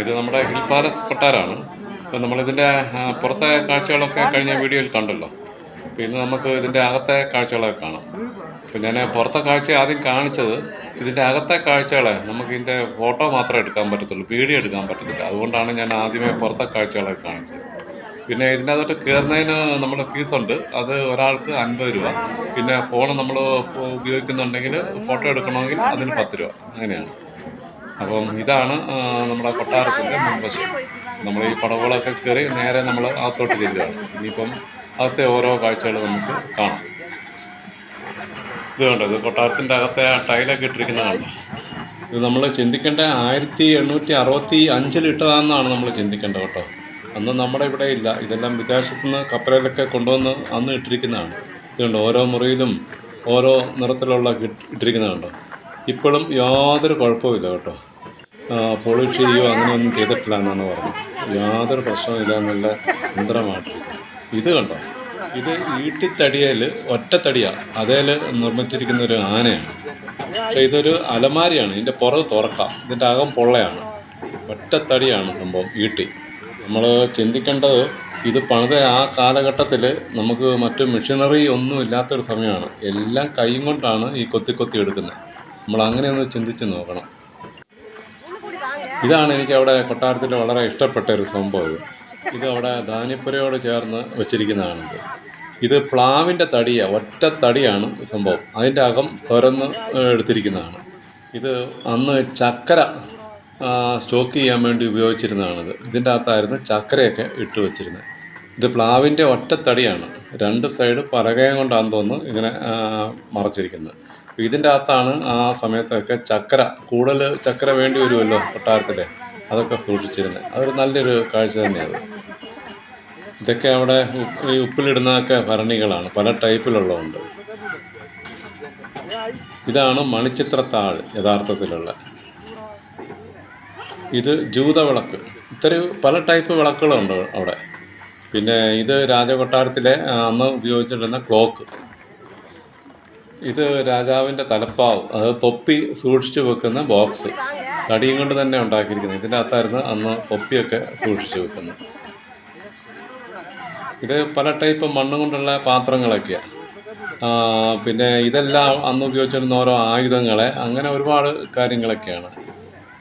ഇത് നമ്മുടെ hill palace കൊട്ടാരമാണ്. അപ്പോൾ നമ്മളിതിന്റെ പുറത്തെ കാഴ്ചകളൊക്കെ കഴിഞ്ഞ വീഡിയോയിൽ കണ്ടല്ലോ. അപ്പോൾ ഇന്ന് നമുക്ക് ഇതിന്റെ അകത്തെ കാഴ്ചകളൊക്കെ കാണാം. അപ്പോൾ ഞാൻ പുറത്തെ കാഴ്ച ആദ്യം കാണിച്ചത് ഇതിന്റെ അകത്തെ കാഴ്ചകളെ നമുക്ക് ഇതിന്റെ ഫോട്ടോ മാത്രമേ എടുക്കാൻ പറ്റത്തുള്ളൂ വീഡിയോ എടുക്കാൻ പറ്റത്തില്ല. അതുകൊണ്ടാണ് ഞാൻ ആദ്യമേ പുറത്തെ കാഴ്ചകളൊക്കെ കാണിച്ചത്. പിന്നെ ഇതിന്റെ അകത്തോട്ട് കയറുന്നതിന് നമ്മൾ ഫീസുണ്ട് അത് ഒരാൾക്ക് അൻപത് രൂപ. പിന്നെ ഫോൺ നമ്മൾ ഉപയോഗിക്കുന്നുണ്ടെങ്കിൽ ഫോട്ടോ എടുക്കണമെങ്കിൽ അതിന് പത്ത് രൂപ. അങ്ങനെയാണ്. അപ്പം ഇതാണ് നമ്മുടെ കൊട്ടാരത്തിന്റെ മുൻവശം. നമ്മൾ ഈ പടവുകളൊക്കെ കയറി നേരെ നമ്മൾ അകത്തോട്ട് ചെല്ലുകയാണ്. ഇനിയിപ്പം അകത്തെ ഓരോ കാഴ്ചകൾ നമുക്ക് കാണാം. ഇത് കണ്ടോ? ഇത് കൊട്ടാരത്തിന്റെ അകത്തെ ആ ടൈലൊക്കെ ഇട്ടിരിക്കുന്നത് കണ്ടോ? ഇത് നമ്മൾ ചിന്തിക്കേണ്ട ആയിരത്തി എണ്ണൂറ്റി അറുപത്തി അഞ്ചിൽ ഇട്ടതാണെന്നാണ് നമ്മൾ ചിന്തിക്കേണ്ടത് കേട്ടോ. അന്ന് നമ്മുടെ ഇവിടെ ഇല്ല. ഇതെല്ലാം വിദേശത്തു നിന്ന് കപ്പലിലൊക്കെ കൊണ്ടുവന്ന് അന്ന് ഇട്ടിരിക്കുന്നതാണ്. ഇതുണ്ട് ഓരോ മുറിയിലും ഓരോ നിറത്തിലുള്ള ഇട്ട്- ഇട്ടിരിക്കുന്നതുണ്ടോ ഇപ്പോഴും യാതൊരു കുഴപ്പമില്ല കേട്ടോ. പൊളിഷ് ചെയ്യുകയോ അങ്ങനെയൊന്നും ചെയ്തിട്ടില്ല എന്നാണ് പറഞ്ഞത്. യാതൊരു പ്രശ്നമില്ല നല്ല സുന്ദരമായിട്ട് ഇത് കണ്ടോ? ഇത് ഈട്ടിത്തടിയയിൽ ഒറ്റത്തടിയാണ് അതേൽ നിർമ്മിച്ചിരിക്കുന്ന ഒരു ആനയാണ്. പക്ഷേ ഇതൊരു അലമാരിയാണ്. ഇതിന്റെ പുറത്ത് തുറക്കാം. ഇതിന്റെ അകം പൊള്ളയാണ്. ഒറ്റത്തടിയാണ് സംഭവം ഈട്ടി. നമ്മൾ ചിന്തിക്കേണ്ടത് ഇത് പണിത ആ കാലഘട്ടത്തിൽ നമുക്ക് മറ്റു മെഷീനറി ഒന്നും ഇല്ലാത്തൊരു സമയമാണ്. എല്ലാം കൈയും കൊണ്ടാണ് ഈ കൊത്തി കൊത്തി എടുക്കുന്നത്. നമ്മൾ അങ്ങനെ ഒന്ന് ചിന്തിച്ച് നോക്കണം. ഇതാണ് എനിക്ക് അവിടെ കൊട്ടാരത്തിൽ വളരെ ഇഷ്ടപ്പെട്ട ഒരു സംഭവം ഇത്. അവിടെ ധാന്യപ്പുരയോട് ചേർന്ന് വെച്ചിരിക്കുന്നതാണിത് ഇത്. പ്ലാവിന്റെ തടിയാണ് ഒറ്റ തടിയാണ് സംഭവം. അതിന്റെ അകം തുരന്ന് എടുത്തിരിക്കുന്നതാണ്. ഇത് അന്ന് ചക്കര സ്റ്റോക്ക് ചെയ്യാൻ വേണ്ടി ഉപയോഗിച്ചിരുന്നതാണിത്. ഇതിന്റെ അകത്തായിരുന്നു ചക്കരയൊക്കെ ഇട്ട് വെച്ചിരുന്നത്. ഇത് പ്ലാവിന്റെ ഒറ്റത്തടിയാണ്. രണ്ട് സൈഡ് പലകയം കൊണ്ടാണ് തോന്നുന്നു ഇങ്ങനെ മറച്ചിരിക്കുന്നത്. അപ്പോൾ ഇതിന്റെ അകത്താണ് ആ സമയത്തൊക്കെ ചക്കര കൂടുതൽ ചക്കര വേണ്ടി വരുമല്ലോ കൊട്ടാരത്തിൽ അതൊക്കെ സൂക്ഷിച്ചിരുന്നത്. അതൊരു നല്ലൊരു കാഴ്ച തന്നെയാണ്. ഇതൊക്കെ അവിടെ ഈ ഉപ്പിലിടുന്നതൊക്കെ ഭരണികളാണ് പല ടൈപ്പിലുള്ളതുണ്ട്. ഇതാണ് മണിച്ചിത്രത്താഴ് യഥാർത്ഥത്തിലുള്ള. ഇത് ജൂതവിളക്ക് ഇത്രയും പല ടൈപ്പ് വിളക്കുകളുണ്ട് അവിടെ. പിന്നെ ഇത് രാജകൊട്ടാരത്തിലെ അന്ന് ഉപയോഗിച്ചിരുന്ന ക്ലോക്ക്. ഇത് രാജാവിന്റെ തലപ്പാവ് അത് തൊപ്പി സൂക്ഷിച്ചു വെക്കുന്ന ബോക്സ്. തടിയും കൊണ്ട് തന്നെ ഉണ്ടാക്കിയിരിക്കുന്നത്. ഇതിന്റെ അകത്തായിരുന്നു അന്ന് തൊപ്പിയൊക്കെ സൂക്ഷിച്ചു വെക്കുന്നത്. ഇത് പല ടൈപ്പ് മണ്ണ് കൊണ്ടുള്ള പാത്രങ്ങളൊക്കെയാണ് പിന്നെ ഇതെല്ലാം അന്ന് ഉപയോഗിച്ചിരുന്ന ഓരോ ആയുധങ്ങളെ അങ്ങനെ ഒരുപാട് കാര്യങ്ങളൊക്കെയാണ്.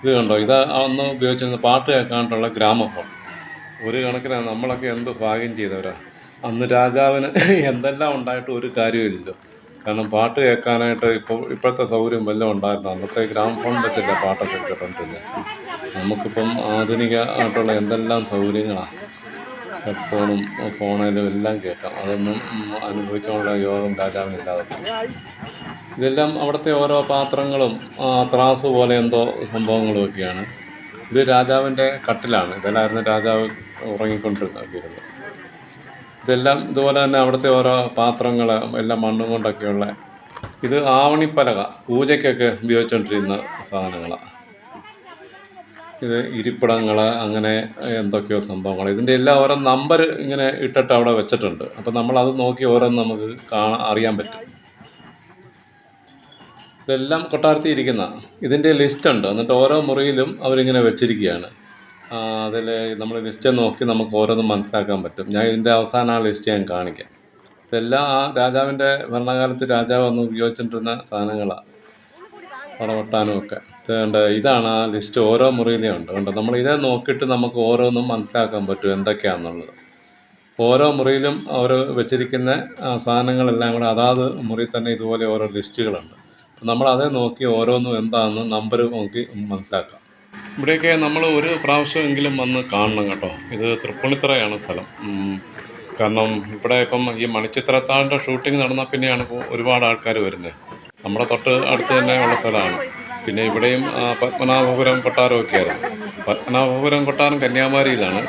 ഇത് കണ്ടോ? ഇത് അന്ന് ഉപയോഗിച്ചിരുന്ന പാട്ട് കേൾക്കാനായിട്ടുള്ള ഗ്രാമഫോൺ ഒരു കണക്കിനാണ് നമ്മളൊക്കെ എന്ത് ഭാഗ്യം ചെയ്തവരാ. അന്ന് രാജാവിന് എന്തെല്ലാം ഉണ്ടായിട്ട് ഒരു കാര്യമില്ലല്ലോ കാരണം പാട്ട് കേൾക്കാനായിട്ട് ഇപ്പോൾ ഇപ്പോഴത്തെ സൗകര്യം വല്ലതും ഉണ്ടായിരുന്നു? അന്നത്തെ ഗ്രാമഫോൺ വെച്ചല്ലേ പാട്ടൊക്കെ കേട്ടിട്ടില്ല നമുക്കിപ്പം ആധുനിക ആയിട്ടുള്ള എന്തെല്ലാം സൗകര്യങ്ങളാണ് ഹെഡ്ഫോണും ഫോണിലും എല്ലാം കേൾക്കാം. അതൊന്നും അനുഭവിക്കാനുള്ള യോഗം രാജാവിനില്ലാതെ. ഇതെല്ലാം അവിടുത്തെ ഓരോ പാത്രങ്ങളും ത്രാസ് പോലെ എന്തോ സംഭവങ്ങളും ഒക്കെയാണ് ഇത് രാജാവിന്റെ കട്ടിലാണ്. ഇതെല്ലാമായിരുന്നു രാജാവ് ഉറങ്ങിക്കൊണ്ടിരുന്നത് ഇരുന്നത് ഇതെല്ലാം ഇതുപോലെ തന്നെ അവിടുത്തെ ഓരോ പാത്രങ്ങൾ എല്ലാം മണ്ണും കൊണ്ടൊക്കെയുള്ള ഇത് ആവണിപ്പലക പൂജയ്ക്കൊക്കെ ഉപയോഗിച്ചുകൊണ്ടിരുന്ന സാധനങ്ങളാണ് ഇത് ഇരിപ്പിടങ്ങൾ അങ്ങനെ എന്തൊക്കെയോ സംഭവങ്ങൾ ഇതിന്റെ എല്ലാം ഓരോ നമ്പർ ഇങ്ങനെ ഇട്ടിട്ട് അവിടെ വെച്ചിട്ടുണ്ട്. അപ്പം നമ്മളത് നോക്കി ഓരോന്ന് നമുക്ക് കാണാൻ അറിയാൻ പറ്റും. ഇതെല്ലാം കൊട്ടാരത്തിൽ ഇരിക്കുന്ന ഇതിന്റെ ലിസ്റ്റ് ഉണ്ട്. എന്നിട്ട് ഓരോ മുറിയിലും അവരിങ്ങനെ വെച്ചിരിക്കുകയാണ്. അതിൽ നമ്മൾ ലിസ്റ്റ് നോക്കി നമുക്ക് ഓരോന്നും മനസ്സിലാക്കാൻ പറ്റും. ഞാൻ ഇതിന്റെ അവസാനം ആ ലിസ്റ്റ് ഞാൻ കാണിക്കാം. ഇതെല്ലാം ആ രാജാവിന്റെ ഭരണകാലത്ത് രാജാവ് അന്ന് ഉപയോഗിച്ചിട്ടിരുന്ന സാധനങ്ങളാണ് പടവട്ടാനും ഒക്കെ. ഇതുകൊണ്ട് ഇതാണ് ആ ലിസ്റ്റ് ഓരോ മുറിയിലും ഉണ്ട്. കണ്ടോ നമ്മൾ ഇതേ നോക്കിയിട്ട് നമുക്ക് ഓരോന്നും മനസ്സിലാക്കാൻ പറ്റും എന്തൊക്കെയാണെന്നുള്ളത് ഓരോ മുറിയിലും അവർ വെച്ചിരിക്കുന്ന സാധനങ്ങളെല്ലാം കൂടെ അതാത് മുറിയിൽ തന്നെ ഇതുപോലെ ഓരോ ലിസ്റ്റുകളുണ്ട്. അപ്പം നമ്മൾ അതേ നോക്കി ഓരോന്നും എന്താണെന്ന് നമ്പർ നോക്കി മനസ്സിലാക്കാം. ഇവിടെയൊക്കെ നമ്മൾ ഒരു പ്രാവശ്യമെങ്കിലും വന്ന് കാണണം കേട്ടോ. ഇത് തൃപ്പൂണിത്തറയാണ് സ്ഥലം. കാരണം ഇവിടെ ഇപ്പം ഈ മണിച്ചിത്രത്താഴിന്റെ ഷൂട്ടിംഗ് നടന്നാൽ പിന്നെയാണ് ഒരുപാട് ആൾക്കാർ വരുന്നത് നമ്മുടെ തൊട്ട് അടുത്ത് തന്നെ ഉള്ള സ്ഥലമാണ്. പിന്നെ ഇവിടെയും പത്മനാഭപുരം കൊട്ടാരം ആയിരുന്നു പത്മനാഭപുരം കൊട്ടാരം കന്യാകുമാരിയിലാണ്.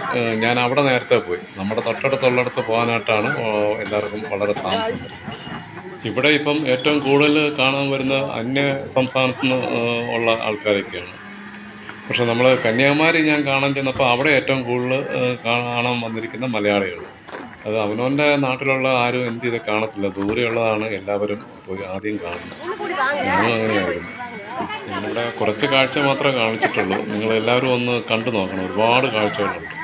ഞാൻ അവിടെ നേരത്തെ പോയി. നമ്മുടെ തൊട്ടടുത്തുള്ളിടത്ത് പോകാനായിട്ടാണ് എല്ലാവർക്കും വളരെ താമസം ഇവിടെ ഇപ്പം ഏറ്റവും കൂടുതൽ കാണാൻ വരുന്ന അന്യ സംസ്ഥാനത്തു നിന്ന് ഉള്ള ആൾക്കാരൊക്കെയാണ്. പക്ഷെ നമ്മൾ കന്യാകുമാരി ഞാൻ കാണാൻ ചെന്നപ്പോൾ അവിടെ ഏറ്റവും കൂടുതൽ കാണാൻ വന്നിരിക്കുന്ന മലയാളികൾ അത് അവനവന്റെ നാട്ടിലുള്ള ആരും എന്ത് ചെയ്ത് കാണത്തില്ല. ദൂരെയുള്ളതാണ് എല്ലാവരും പോയി ആദ്യം കാണുന്നത്. ഞങ്ങളും അങ്ങനെയായിരുന്നു. ഞങ്ങളുടെ കുറച്ച് കാഴ്ച മാത്രമേ കാണിച്ചിട്ടുള്ളൂ. നിങ്ങളെല്ലാവരും ഒന്ന് കണ്ടു നോക്കണം. ഒരുപാട് കാഴ്ചകളുണ്ട്.